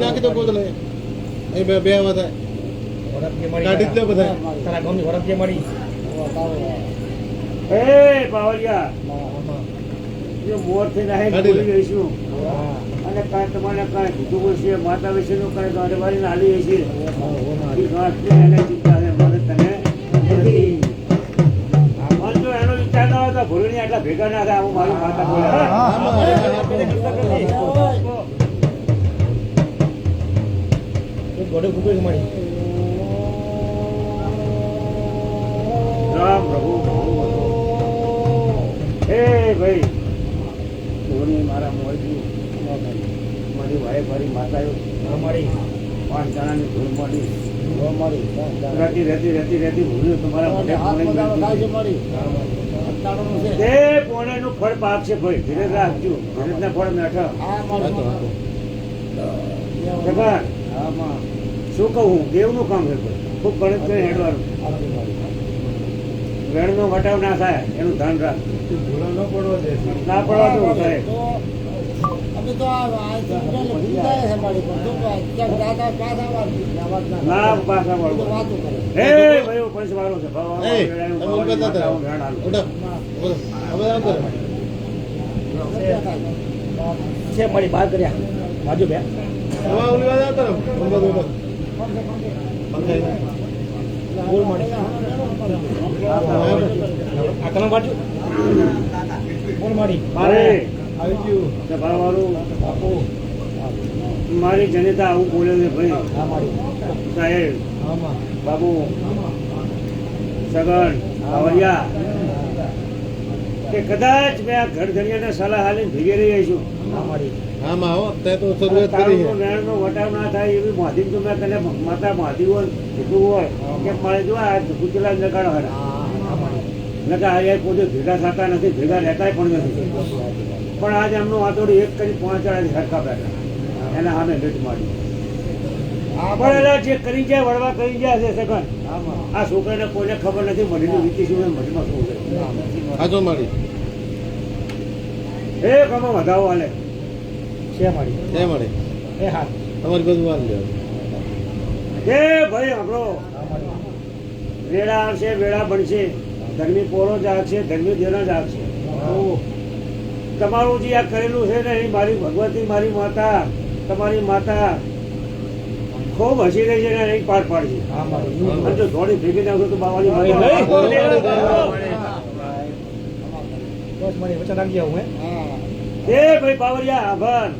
નાખી દો કોદલે અહીં બે બે આવા થાય. કાઢી જ બધા. તારા ગામની વરફજી મળી એ પાવલિયા. જો મોરથી નાહી બોલી રહીશું. અને કાંઈ તમારે કાંઈ કીધું હશે માતા વિશેનું કાંઈ ગાંઠ વાળીને હાલી હશે. હા, હો ના. એ ગાંઠ છે એને ચિંતા છે મને તને ના તો ભૂલની આટલા ભેગા ના થાય મારું માતા બોલે હા? મળી. રામ પ્રભુ હે ભાઈ ધોની મારા મોરજી મારી ભાઈ મારી માતાઓ. ન મળી. પાંચ જણાની ધૂળ મળી. હો, મળી. રહેતી રહેતી રહેતી રહેતી ભૂલ્યું તમારા મોઢે પોણે ગણતી. હા, મળી. તે પોણેનું ફળ ભાઈ ધીરે રાખજો ફળ મેઠા હાતો હાતો જગન શું કહું હું? દેવનું કામ છે ખૂબ ગણિત કરીને હેડવાનું. વેણનો વટાવ ના થાય એનું ધ્યાન રાખજો. ના પડવા તો છે પણ છે, વાત ના ના પાછા કરે હે ભાઈ પૈસા વાળો છે ભાવ છે મળી બહાર કર્યા બાજુ બે મળી આ કલમ બાજુ મળી મારે આવી ગયું ભાવવાળું બાપુ મારી જનતા આવું બોલે છે ભાઈ. સાહેબ બાબુ સગન આવરિયા કે કદાચ મેં આ ઘર ધણિયાના સલાહ હાલીને ભેગી રહી છું હા મળી. આમાં આવો અત્યારે તો શરૂઆત કરી છે. વેણનો વટાવ ના થાય એવી માધી તો મેં તને માતા માધી હોય કીધું હોય કે મારે જો આ ગુજરાત નગાડો હરા હા મળી. નકા આ પોતે ભેગા થતા નથી ભેગા રહેતા પણ નથી. પણ આજે એમનું આતોડી એક કરી પહોંચાડે સરખા બેઠા. એના સામે ભેટ મારી. પણ જે કરી જાય વળવા કરી જાય છે સગન. આ છોકરાને કોઈને ખબર નથી મઢીની વીતી શું મઢીમાં શું છે? હાચો મારી. એ કમો વધાવો હાલે? છે મળી તે મળી એ હા તમારી બધું વાર લ્યો એ ભાઈ આપણો. વેળા આવશે વેળા બનશે. ધર્મી પોરો ધર્મી દેના તમારું જે આ કરેલું છે ને એ મારી ભગવતી મારી માતા તમારી માતા. ખૂબ હસી રહી છે ને એ પાર પાડશે અને જો થોડી ભેગી નાખો તો બાવાની. એ ભાઈ બાવરિયા આભાર.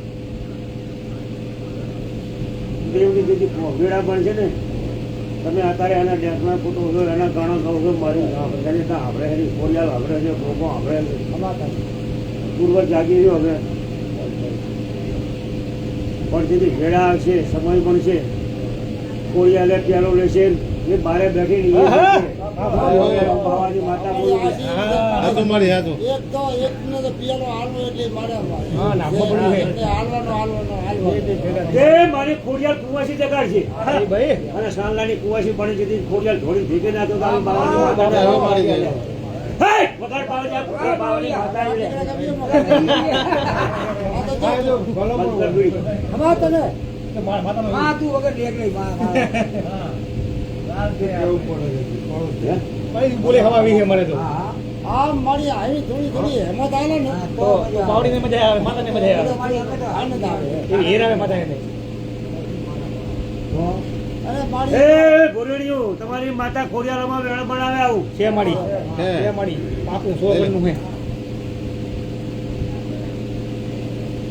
દેવની બીજી વેળા પણ છે ને. તમે અત્યારે એના ડેકમાં ફોટો છો એના ગાણો છો મારી. એને ત્યાં આપણે એની કોરિયાલ આપણે છે લોકો આપણે પૂર્વજ જાગી રહ્યો હવે. પણ દીદી વેળા છે સમય પણ છે. કોરિયાલે પ્યાલો લેશે એ બારે બેઠી ને આહા. માતા એક તો તો પિયાનો હાલવો એટલે મારે હા, નાખવો પડ્યું છે. એટલે હાલવાનો હાલવાનો હાલવાનો તે મારી ખોડિયાલ કુવાસી જગાડ છે ભાઈ. અને સાંજલાની કુવાસી પણ જતી ખોડિયાલ થોડી ભેગી નાખતો તો મારી હમા તને? હા તું વગર લેક નહીં મા મા. હે? ભાઈ બોલે હવા આવી મને તો. આ મારી આવી થોડી થોડી હેમત આવે ને તો તો બાવડીને મજા આવે માતાને મજા આવે. આનંદ આવે. એવી હેર આવે માતાને અને મારી એ ભોરડીયું, તમારી માતા ખોડિયારમાં વેણ બનાવે આવું. છે મળી છે મળી પાકું સો ગણનું હે.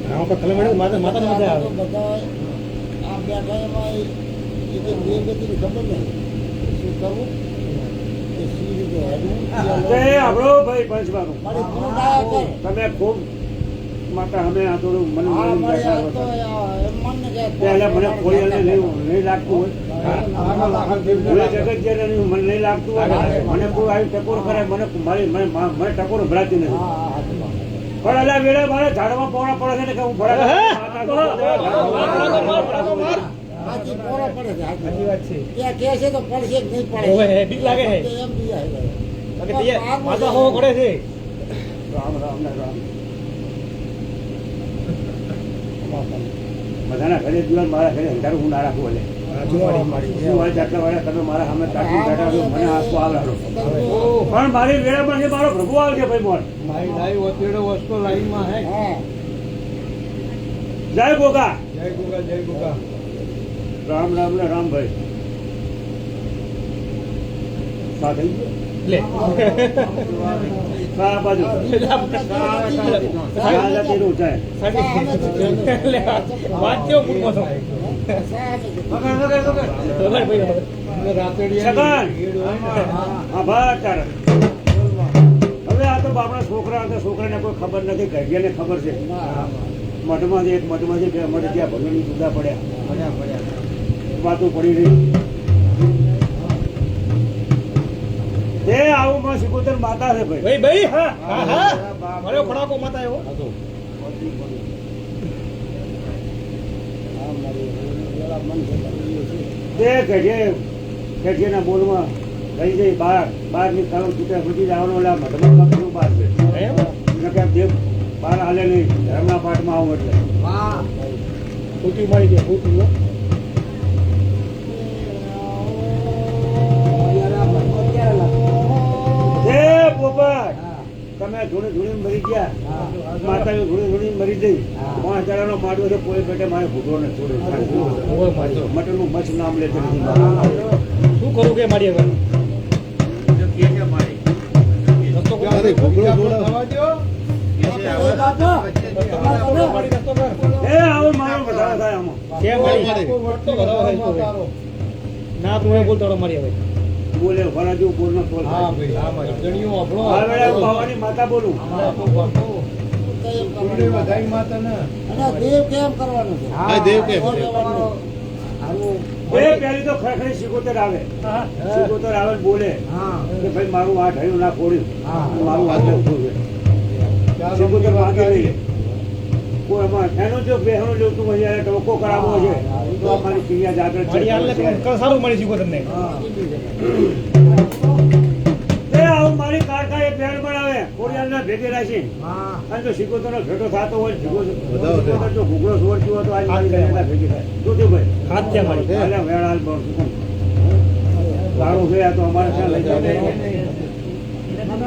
હા તો કલમ મેળવ માતા મજા આવે. બેઠા એમાં એ જે બે ગતિની ખબર નહીં શું કરવું? આપણો ભાઈ પંચવાનું તમે ખૂબ અમે આ થોડું મન પહેલા નહીં લાગતું હોય. મને જગત જ્યારે મને નહીં લાગતું હોય. મને કોઈ આવી ટકોર કરે મને મારી મને ટકોર ભરાતી નથી. પણ અલા વેળા મારે ઝાડમાં પોણા પડે છે ને કે હું ભરા ત્યાં કહે છે તો પડશે નહીં પડે બીક લાગે. એમ માતા છે રામ રામ ને રામ બધાના ઘરે દિવાલ મારા ઘરે અંધારું હું ના રાખું એટલે વાળા તમે મારા હાલો. પણ મારી મારો પ્રભુ આવશે છે ભાઈ મોટ ભાઈ લાઈવ અત્યારે વસ્તુ લાઈનમાં હા જય ગોગા. જય ગોગા જય ગોગા. રામ રામ ને રામ ભાઈ. સા થઈ ગયો? લે. સા બાજુ. સા જતી રહું લે વાત કેવો પૂછવો છો છગન. હા બસ તારે. હવે આ તો આપણા છોકરા હતા છોકરાને કોઈ ખબર નથી ઘડિયાને ખબર છે. મઠમાંથી એક મઠમાંથી બે મઠ ત્યાં ભગવાનની જુદા પડ્યા. વાતો પડી રહી. એ આવું માં સિકોતર માતા છે ભાઈ. ભાઈ ભાઈ હા હા હા મારો ખડાકો માતા એવો. હા મારી વેળા તે ઘડીએ ઘડીએના બોલમાં લઈ જઈ બહાર બહારની કાળો છૂટ્યા સુધી જવાનું મઢમાં આ બહાર હાલે નહીં. ધર્મના પાઠમાં આવું એટલે. ખોટી મારી દે ખોટી હો. તમે ધૂણી ધૂણી મરી ગયા. માતાઓ ધૂણી ધૂણી મરી ગઈ. પાંચ હજારનો માડવો છે કોઈ પેટે મારે ભૂગો ને છોડે. મટનનું. મચ્છ નામ લે શું કરું કે મારી હવે. ભૂગળો ના તું બોલ તારો મારી હવે. બોલે વરાજુ બોલનો બોલ હા ભાઈ હા મારી જણિયો આપણો. આ વેળા હું બાવાની માતા બોલું. અને દેવ કેમ કરવાનું છે? હા, દેવ કેમ? તો ખરેખર સિકોતર આવે. સિકોતર આવે ને બોલે. કે ભાઈ મારું આ ઢયું ના ખોડ્યું. મારું છે સિકોતર માગી લઈએ. કોઈ એમાં એનો જો બેહણો જોતું હોય જ્યારે ટોકો કરાવવો છે તો અમારી ક્રિયા જાગૃત છે. સારું મળી શીખો તમને. મારી કારકા એ બેન બનાવે કોરિયાના ભેગી રાખી. અને જો સિકોતરનો ભેટો થતો હોય. સિકોતર જો સોરતી હોય તો આજ મારી ભેગી થાય. જોજો ભાઈ? હાથ છે મારી વેળાલ બહુ શું છે તો અમારે ત્યાં લઈ જાય દિવાલ મારી દિવાલ વધાવો છે મારે.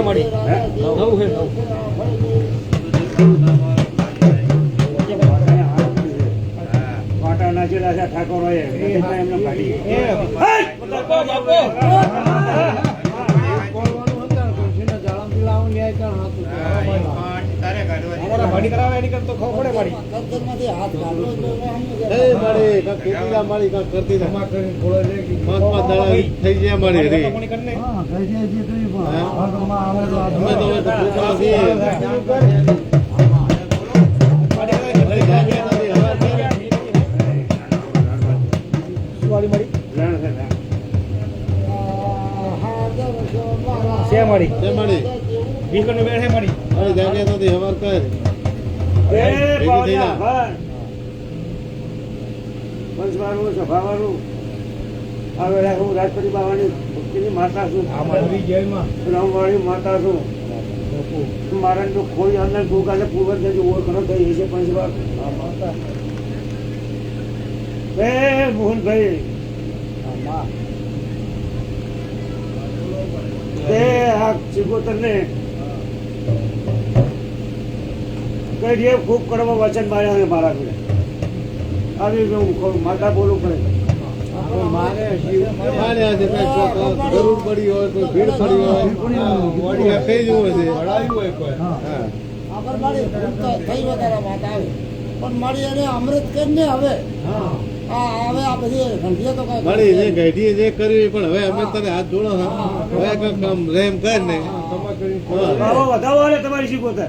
આમાં મળી. નવું હે? નવું. એટલે એમને કાઢી અમારા ભાડી કરાવે એની કરતા પડે મારી હાથ કાઢો તો મારી કાંઈક કરતી જા. પાંચ પાંચ દાડા થઈ ગયા મારી રે. કોની કરીને હા? અમે તો બેઠે હવાર કર. આ વેળા હું રાજપતિ બાવાની ભક્તિની માતા છું. રામવાળી માતા છું. મારા તો કોઈ અંદર ગોગાને પૂર્વજ નથી ઓળખણો થઈ છે પંચવાર એ મોહનભાઈ. તે આ ચિકોતરને કઈ ખૂબ કરવા વચન માર્યા ને મારા ઘરે. આવી જો હું માતા બોલું પડે મારે જરૂર પડી હોય કોઈ ભીડ પડી હોય થઈ જવું હા. આગળ મારી થઈ વધારે વાત આવે. પણ મારી એને અમૃત કરીને હવે. આ હવે આ બધી તો કાંઈ મારી જે ગઢીએ જે કર્યું પણ હવે અમે તને હાથ જોડો હા. હવે કામ રેમ કર ને. હા. તમારી શીખોતર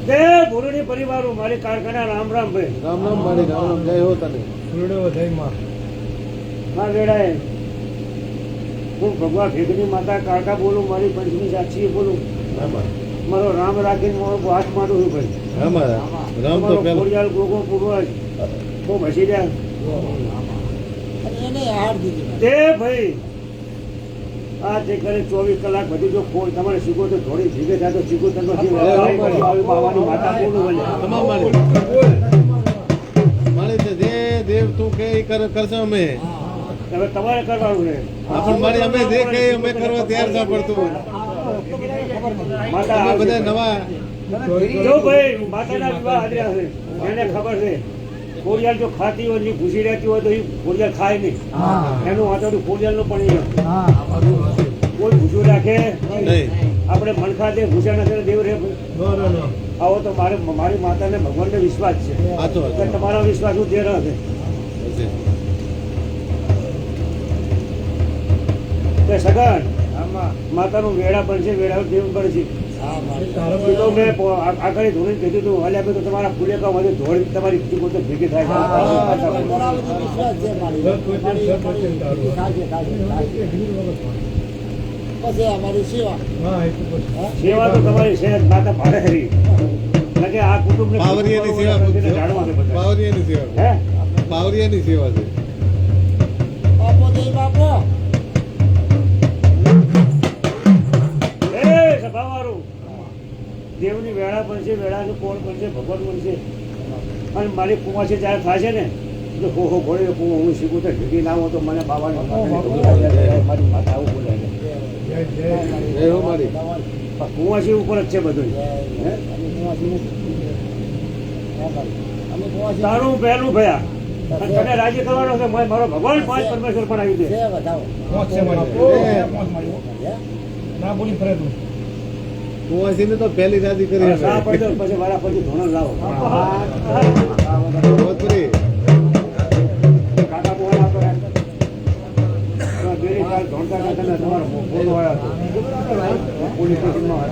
તો ઘણી વાત. એવો છે એવો. બકરી એમાંય. આ ગાય આ અને આ પશુ જો. બધાઓ. વધાવો માજો છે વધાવો છે છે. તે ભૂરણી પરિવારો મારી કારખાના રામ રામ ભાઈ રામ રામ મારી રામ રામ જય હો તને માં વેડાએ હું ભગવાન ભેગની માતા કાળકા બોલું મારી પંચમી સાક્ષી બોલું મારો રામ રાખીને મારો હાથ મારું છું ભાઈ રામ તો પેલા ખોડિયાલ ગોગો પૂર્વજ બહુ ભસી રહ્યા અને એને હાર દીધી તે ભાઈ આ જે કરે ચોવીસ કલાક બધી જો ખોડ તમારે શીખો તો થોડી જીવે થાય. તો શીખો તમે માતા મારી છે જે દેવ તું કે કરશો અમે. હવે તમારે કરવાનું છે. આપણ મારી અમે જે કે અમે કરવા તૈયાર છે પડતું. માતા બધા નવા. જો ભાઈ માતાના વિવાહ હાજર્યા છે એને ખબર છે. ખોડિયાલ જો ખાતી હોય ને ઘૂસી રહેતી હોય તો એ કોરિયાલ ખાય નહીં. એનું વાંચોડું ખોડિયાલનું પણ કોઈ ભૂસું રાખે આપણે મનખા દે ભૂસા નાખે દેવ રે. આવો તો મારે મારી માતાને ભગવાનને વિશ્વાસ છે. તમારો વિશ્વાસ હું તે રહે સગન માતાનું વેળા છે વેળા દેવ પણ એ તો મેં આગળ ધોરણ કીધું હતું ભાઈ તો તમારા ફૂલે કામ વધે ધોળી તમારી જીવો તો ભેગી થાય. પછી અમારી સેવા. સેવા તો તમારી છે માતા ભારે ખરી એટલે કે આ કુટુંબ પાવરિયાની સેવા પાવરિયાની સેવા હે? પાવરિયાની સેવા છે. બાપો જય બાપો. એ સભાવાળું. દેવની વેળા બનશે વેળાનું કોણ બનશે ભગવાન બનશે. અને મારી કુમાસી જ્યારે થશે ને તો હો હો ઘોડે હું હું શીખું તો ઢીકી ના હોય તો મને બાબાને મારી માતા આવું બોલે કુવાસી પણ ઉપર જ છે બધું. તારું પહેલું ભયા. અને તને રાજી કરવાનો છે મેં મારો ભગવાન પાંચ પરમેશ્વર પણ આવી દે છે? ના બોલી ફરેલું કુંવાસીને તો પહેલી રાજી કરી પછી વાળા પછી ધોરણ લાવો તો બેરી કાલ ધોણતા હતા ને તમારો ફોટો આવ્યો હતો. પોલીસ સ્ટેશનમાં.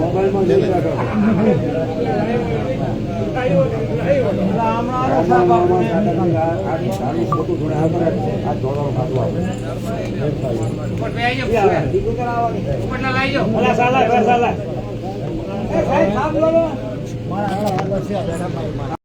મોબાઈલમાં જોઈ ભાઈ મારા.